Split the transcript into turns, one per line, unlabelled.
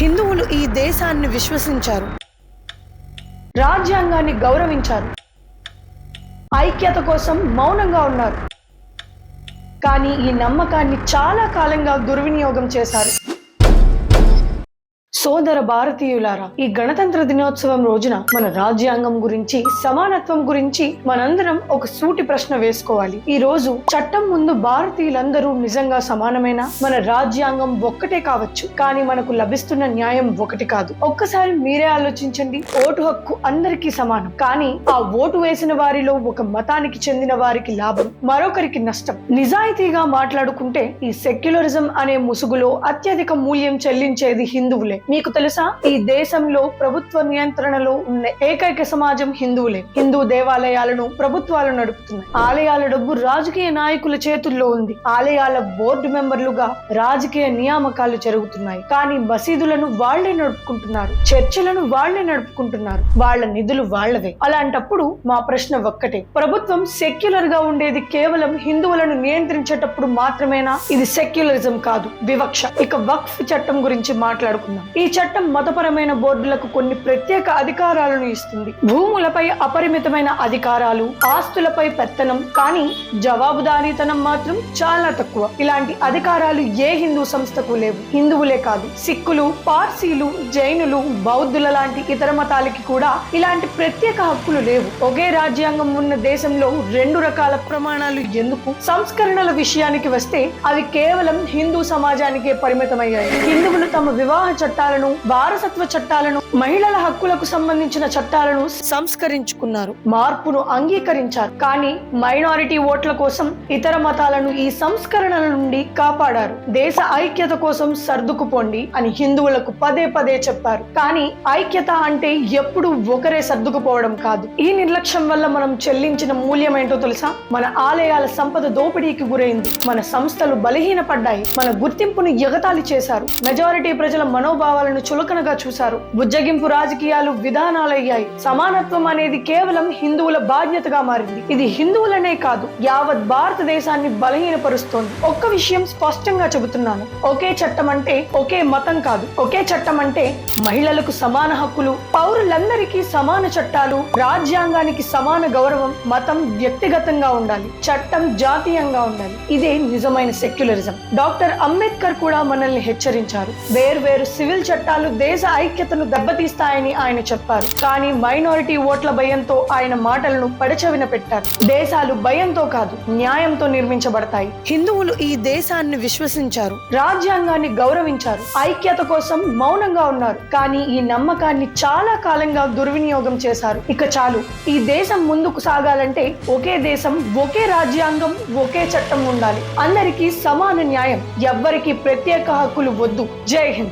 హిందువులు ఈ దేశాన్ని విశ్వసించారు. రాజ్యాంగాన్ని గౌరవించారు. ఐక్యత కోసం మౌనంగా ఉన్నారు. కానీ ఈ నమ్మకాన్ని చాలా కాలంగా దుర్వినియోగం చేశారు. సోదర భారతీయులారా ఈ గణతంత్ర దినోత్సవం రోజున మన రాజ్యాంగం గురించి సమానత్వం గురించి మనందరం ఒక సూటి ప్రశ్న వేసుకోవాలి. ఈ రోజు చట్టం ముందు భారతీయులందరూ నిజంగా సమానమైన? మన రాజ్యాంగం ఒక్కటే కావచ్చు కానీ మనకు లభిస్తున్న న్యాయం ఒకటి కాదు. ఒక్కసారి మీరే ఆలోచించండి ఓటు హక్కు అందరికీ సమానం. కానీ ఆ ఓటు వేసిన వారిలో ఒక మతానికి చెందిన వారికి లాభం మరొకరికి నష్టం. నిజాయితీగా మాట్లాడుకుంటే ఈ సెక్యులరిజం అనే ముసుగులో అత్యధిక మూల్యం చెల్లించేది హిందువులే. మీకు తెలుసా? ఈ దేశంలో ప్రభుత్వ నియంత్రణలో ఉన్న ఏకైక సమాజం హిందువులే. హిందూ దేవాలయాలను ప్రభుత్వాలు నడుపుతున్నాయి. ఆలయాల డబ్బు రాజకీయ నాయకుల చేతుల్లో ఉంది. ఆలయాల బోర్డు మెంబర్లుగా రాజకీయ నియామకాలు జరుగుతున్నాయి. కానీ మసీదులను వాళ్ళే నడుపుకుంటున్నారు. చర్చలను వాళ్ళే నడుపుకుంటున్నారు. వాళ్ళ నిధులు వాళ్ళవే అలాంటప్పుడు మా ప్రశ్న ఒక్కటే. ప్రభుత్వం సెక్యులర్గా ఉండేది కేవలం హిందువులను నియంత్రించేటప్పుడు మాత్రమేనా? ఇది సెక్యులరిజం కాదు. వివక్ష. ఇక వక్ఫ్ చట్టం గురించి మాట్లాడుకుందాం. ఈ చట్టం మతపరమైన బోర్డులకు కొన్ని ప్రత్యేక అధికారాలను ఇస్తుంది. భూములపై అపరిమితమైన అధికారాలు ఆస్తులపై పెత్తనం కానీ జవాబుదారీతనం మాత్రం చాలా తక్కువ. ఇలాంటి అధికారాలు ఏ హిందూ సంస్థకు లేవు. హిందువులే కాదు సిక్కులు పార్సీలు జైనులు బౌద్ధుల లాంటి ఇతర మతాలకి కూడా ఇలాంటి ప్రత్యేక హక్కులు లేవు. ఒకే రాజ్యాంగం ఉన్న దేశంలో రెండు రకాల ప్రమాణాలు ఎందుకు? సంస్కరణల విషయానికి వస్తే అవి కేవలం హిందూ సమాజానికే పరిమితమయ్యాయి. హిందువులు తమ వివాహ చట్టాలు చట్టాలను వారసత్వ చట్టాలను మహిళల హక్కులకు సంబంధించిన చట్టాలను సంస్కరించుకున్నారు. మార్పును అంగీకరించారు. కానీ మైనారిటీ ఓట్ల కోసం ఇతర మతాలను ఈ సంస్కరణల నుండి కాపాడారు. దేశ ఐక్యత కోసం సర్దుకుపోండి అని హిందువులకు పదే పదే చెప్పారు. కానీ ఐక్యత అంటే ఎప్పుడు ఒకరే సర్దుకుపోవడం కాదు. ఈ నిర్లక్ష్యం వల్ల మనం చెల్లించిన మూల్యం ఏంటో తెలుసా? మన ఆలయాల సంపద దోపిడీకి గురైంది. మన సంస్థలు బలహీనపడ్డాయి. మన గుర్తింపును ఎగతాళి చేశారు. మెజారిటీ ప్రజల మనోభావాలను చులకనగా చూశారు. బుజ్జగింపు రాజకీయాలు విధానాలయ్యాయి. సమానత్వం అనేది కేవలం హిందువుల బాధ్యతగా మారింది. ఇది హిందువులనే కాదు యావత్ భారతదేశాన్ని బలహీనపరుస్తోంది. ఒక్క విషయం స్పష్టంగా చెబుతున్నాను. ఒకే చట్టం అంటే ఒకే మతం కాదు. ఒకే చట్టం అంటే మహిళలకు సమాన హక్కులు పౌరులందరికీ సమాన చట్టాలు రాజ్యాంగానికి సమాన గౌరవం మతం వ్యక్తిగతంగా ఉండాలి చట్టం జాతీయంగా ఉండాలి. ఇదే నిజమైన సెక్యులరిజం. డాక్టర్ అంబేద్కర్ కూడా మనల్ని హెచ్చరించారు. వేర్వేరు సివిల్ చట్టాలు దేశ ఐక్యతను దెబ్బతీస్తాయని ఆయన చెప్పారు. కానీ మైనారిటీ ఓట్ల భయంతో ఆయన మాటలను పడచవిన పెట్టారు. దేశాలు భయంతో కాదు న్యాయంతో నిర్మించబడతాయి. హిందువులు ఈ దేశాన్ని విశ్వసించారు. రాజ్యాంగాన్ని గౌరవించారు. ఐక్యత కోసం మౌనంగా ఉన్నారు. కానీ ఈ నమ్మకాన్ని చాలా కాలంగా దుర్వినియోగం చేశారు. ఇక చాలు. ఈ దేశం ముందుకు సాగాలంటే ఒకే దేశం ఒకే రాజ్యాంగం ఒకే చట్టం ఉండాలి. అందరికీ సమాన న్యాయం. ఎవ్వరికీ ప్రత్యేక హక్కులు వద్దు. జై హింద్.